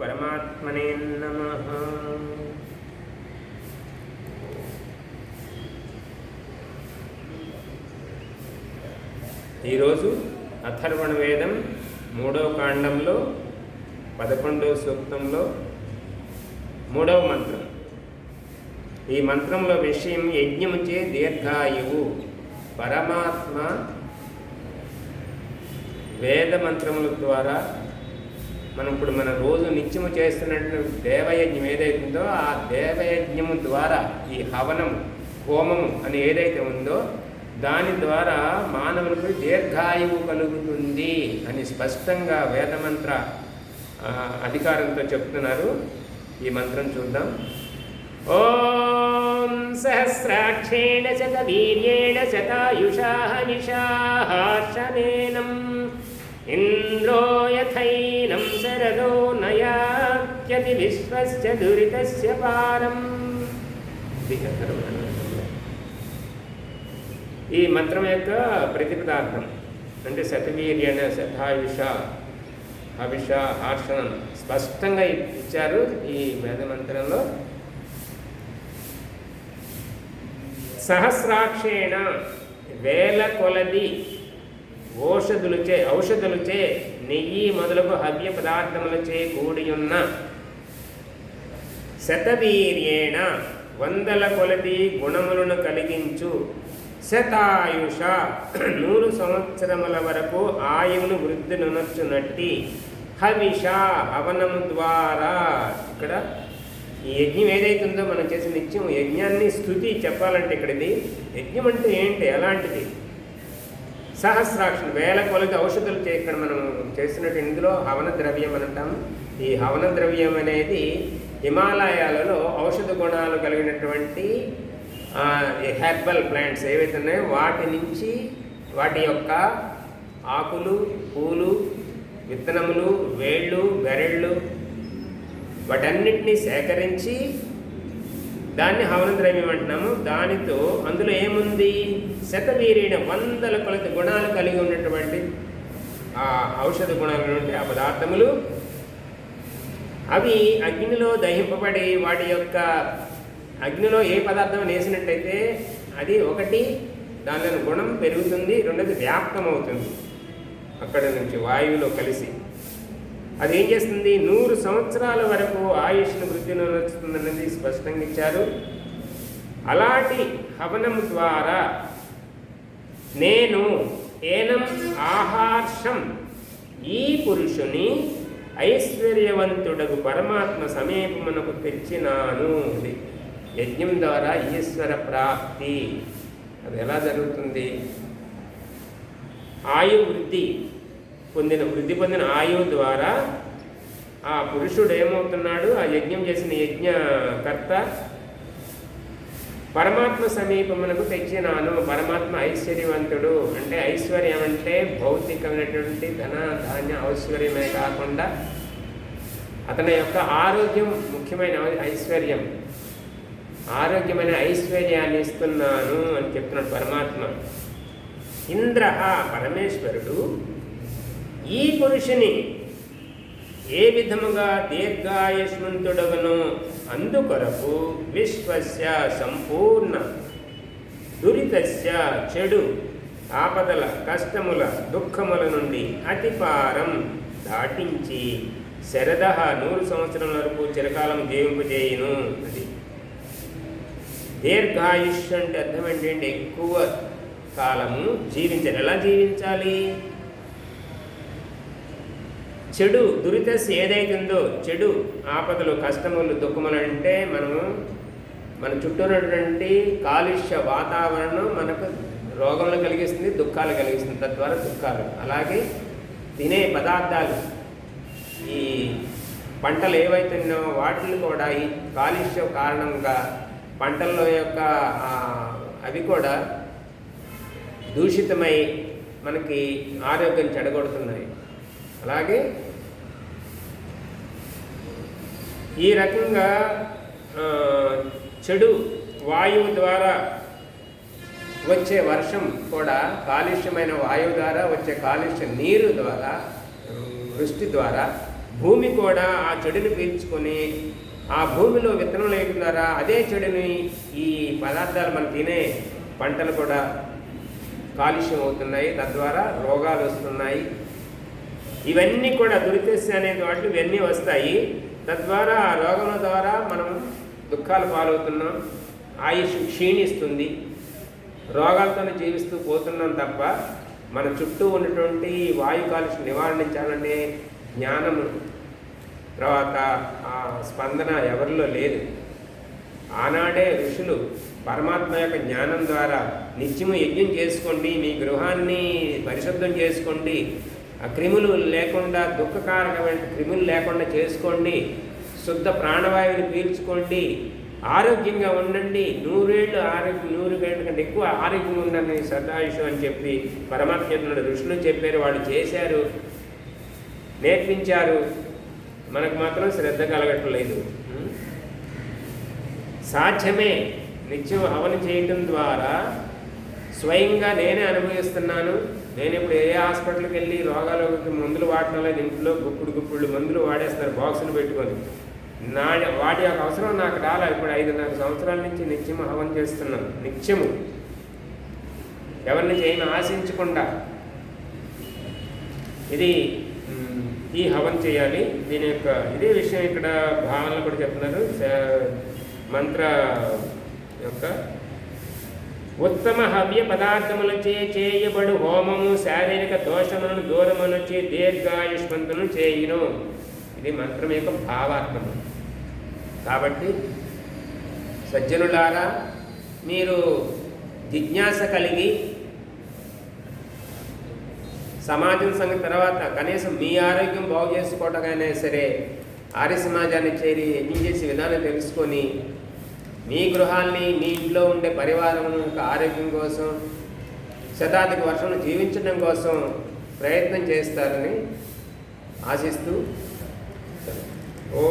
పరమాత్మనే నమ ఈరోజు అథర్వణ వేదం మూడవ కాండంలో పదకొండవ సూక్తంలో మూడవ మంత్రం. ఈ మంత్రంలో విషయం యజ్ఞముచే దీర్ఘాయువు. పరమాత్మ వేద మంత్రముల ద్వారా మనం ఇప్పుడు మన రోజు నిత్యము చేస్తున్నట్టు దేవయజ్ఞం ఏదైతుందో ఆ దేవయజ్ఞము ద్వారా ఈ హవనము హోమము అని ఏదైతే ఉందో దాని ద్వారా మానవులకు దీర్ఘాయువు కలుగుతుంది అని స్పష్టంగా వేదమంత్ర అధికారంతో చెప్తున్నారు. ఈ మంత్రం చూద్దాం. ఓం సహస్రాక్షేణ శత వీర్యేణ శతాయుషా నిషాహార్షనేనం యథైనం శరదో నయాత్యతి విశ్వస్య దురితస్య పారం ఇది ఈ మంత్రం యొక్క ప్రతిపదార్థం అంటే శతవీర్యణ శతాయుష హవిష హర్షణం స్పష్టంగా ఇచ్చారు ఈ వేద మంత్రంలో. సహస్రాక్షేణ వేల కొలది ఓషధులుచే ఔషధులుచే నెయ్యి మొదలగు హవ్య పదార్థములచే కూడియున్న శతవీర్యేణ వందల కొలది గుణములను కలిగించు. శతాయుష నూరు సంవత్సరముల వరకు ఆయువును వృద్ధి నునర్చునట్టి హవిష హవనము ద్వారా ఇక్కడ ఈ యజ్ఞం ఏదైతే ఉందో మనం చేసిన నిత్యం యజ్ఞాన్ని స్థుతి చెప్పాలంటే ఇక్కడిది. యజ్ఞం అంటే ఏంటి? ఎలాంటిది? సహస్రాక్ష వేల కొలది ఔషధులు చే ఇక్కడ మనం చేస్తున్నట్టు ఇందులో హవన ద్రవ్యం అని అంటాం ఈ హవన ద్రవ్యం అనేది హిమాలయాలలో ఔషధ గుణాలు కలిగినటువంటి హెర్బల్ ప్లాంట్స్ ఏవైతే ఉన్నాయో వాటి నుంచి వాటి యొక్క ఆకులు పూలు విత్తనములు వేళ్ళు గరెళ్ళు వాటన్నిటినీ సేకరించి దాన్ని హవన ద్రవ్యం అంటున్నాము. దానితో అందులో ఏముంది? శతవీరైన వందల కొలత గుణాలు కలిగి ఉన్నటువంటి ఆ ఔషధ గుణాలు ఉంటే ఆ పదార్థములు. అవి అగ్నిలో దహింపబడి వాటి యొక్క అగ్నిలో ఏ పదార్థం వేసినట్టయితే అది ఒకటి దానిలో గుణం పెరుగుతుంది రెండోది వ్యాప్తం అవుతుంది అక్కడ నుంచి వాయువులో కలిసి. అది ఏం చేస్తుంది? నూరు సంవత్సరాల వరకు ఆయుష్ను వృద్ధిని నడుస్తుందన్నది స్పష్టంగా ఇచ్చారు. అలాంటి హవనం ద్వారా నేను ఏనం ఆహార్షం ఈ పురుషుని ఐశ్వర్యవంతుడకు పరమాత్మ సమీపమునకు తెచ్చినాను యజ్ఞం ద్వారా ఈశ్వర ప్రాప్తి. అది ఎలా జరుగుతుంది? ఆయు వృద్ధి పొందిన వృద్ధి పొందిన ఆయువు ద్వారా ఆ పురుషుడు ఏమవుతున్నాడు? ఆ యజ్ఞం చేసిన యజ్ఞకర్త పరమాత్మ సమీపమునకు తెచ్చినాను. పరమాత్మ ఐశ్వర్యవంతుడు. అంటే ఐశ్వర్యం అంటే భౌతికమైనటువంటి ధన ధాన్య ఐశ్వర్యమే కాకుండా అతని యొక్క ఆరోగ్యం ముఖ్యమైన ఐశ్వర్యం. ఆరోగ్యమైన ఐశ్వర్యాన్ని ఇస్తున్నాను అని చెప్తున్నాడు పరమాత్మ. ఇంద్ర పరమేశ్వరుడు ఈ పురుషుని ఏ విధముగా దీర్ఘాయుష్మంతుడగను? అందుకొరకు విశ్వస్య సంపూర్ణ దురితస్య చెడు ఆపదల కష్టముల దుఃఖముల నుండి అతిపారం దాటించి శరద నూరు సంవత్సరం వరకు చిరకాలం జీవింపజేయును అది. దీర్ఘాయుష్ అంటే అర్థం ఏంటంటే ఎక్కువ కాలము జీవించాలి ఎలా జీవించాలి? చెడు దురితస్ ఏదైతే ఉందో చెడు ఆపదలు కష్టములు దుఃఖములు అంటే మనము మన చుట్టూ ఉన్నటువంటి కాలుష్య వాతావరణం మనకు రోగములు కలిగిస్తుంది దుఃఖాలు కలిగిస్తుంది తద్వారా దుఃఖాలు. అలాగే తినే పదార్థాలు ఈ పంటలు ఏవైతే వాటిని కూడా ఈ కాలుష్య కారణంగా పంటల్లో యొక్క అవి కూడా దూషితమై మనకి ఆరోగ్యం చెడగొడుతున్నాయి. అలాగే ఈ రకంగా చెడు వాయువు ద్వారా వచ్చే వర్షం కూడా కాలుష్యమైన వాయువు ద్వారా వచ్చే కాలుష్య నీరు ద్వారా వృష్టి ద్వారా భూమి కూడా ఆ చెడుని పీల్చుకొని ఆ భూమిలో విత్తనం వేయడం అదే చెడుని ఈ పదార్థాలు మనం తినే పంటలు కూడా కాలుష్యం అవుతున్నాయి. తద్వారా రోగాలు వస్తున్నాయి. ఇవన్నీ కూడా దురితస్య అనే వాటి ఇవన్నీ వస్తాయి. తద్వారా ఆ రోగం ద్వారా మనం దుఃఖాలు పాలవుతున్నాం ఆయుష్ క్షీణిస్తుంది రోగాలతోనే జీవిస్తూ పోతున్నాం తప్ప మన చుట్టూ ఉన్నటువంటి వాయు కాలుష్యం నివారించాలనే జ్ఞానము తర్వాత ఆ స్పందన ఎవరిలో లేదు. ఆనాడే ఋషులు పరమాత్మ యొక్క జ్ఞానం ద్వారా నిత్యము యజ్ఞం చేసుకోండి మీ గృహాన్ని పరిశుద్ధం చేసుకోండి ఆ క్రిములు లేకుండా దుఃఖకారకమైన క్రిములు లేకుండా చేసుకోండి. శుద్ధ ప్రాణవాయువుని పీల్చుకోండి. ఆరోగ్యంగా ఉండండి. నూరేళ్ళు ఆరోగ్యం నూరు గంటల కంటే ఎక్కువ ఆరోగ్యం ఉందని సదాయుషం అని చెప్పి పరమాత్మ ఋషులు చెప్పారు. వాళ్ళు చేశారు. నేర్పించారు. మనకు మాత్రం శ్రద్ధ కలగట్లేదు. సాధ్యమే. నిత్యం హవన చేయటం ద్వారా స్వయంగా నేనే అనుభవిస్తున్నాను. నేను ఇప్పుడు ఏ హాస్పిటల్కి వెళ్ళి రోగాలకి మందులు వాడటం లేదు. ఇంట్లో గుప్పుడు గుప్పుడు మందులు వాడేస్తారు బాక్సులు పెట్టుకొని. నా వాటి యొక్క అవసరం నాకు రాలే. ఇప్పుడు ఐదున్నర సంవత్సరాల నుంచి నిత్యం హవన చేస్తున్నాను. నిత్యము. ఎవరిని చేయని ఆశించకుండా. ఇది ఈ హవన్ చేయాలి. దీని యొక్క ఇదే విషయం ఇక్కడ భావనలు కూడా చెప్తున్నారు. మంత్ర యొక్క ఉత్తమ హవ్య పదార్థములచే చేయబడు హోమము శారీరక దోషములను దూరమునుచి దీర్ఘాయుష్మంతులను చేయును. ఇది మంత్రం యొక్క భావార్థం కాబట్టి సజ్జనులారా మీరు జిజ్ఞాస కలిగి సమాజం సంగతి తర్వాత కనీసం మీ ఆరోగ్యం బాగు చేసుకోవటమైనా సరే ఆర్య సమాజాన్ని చేరి ఏం చేసే విధానం తెలుసుకొని మీ గృహాల్ని మీ ఇంట్లో ఉండే పరివారం యొక్క ఆరోగ్యం కోసం శతాధిక వర్షం జీవించడం కోసం ప్రయత్నం చేస్తారని ఆశిస్తూ ఓ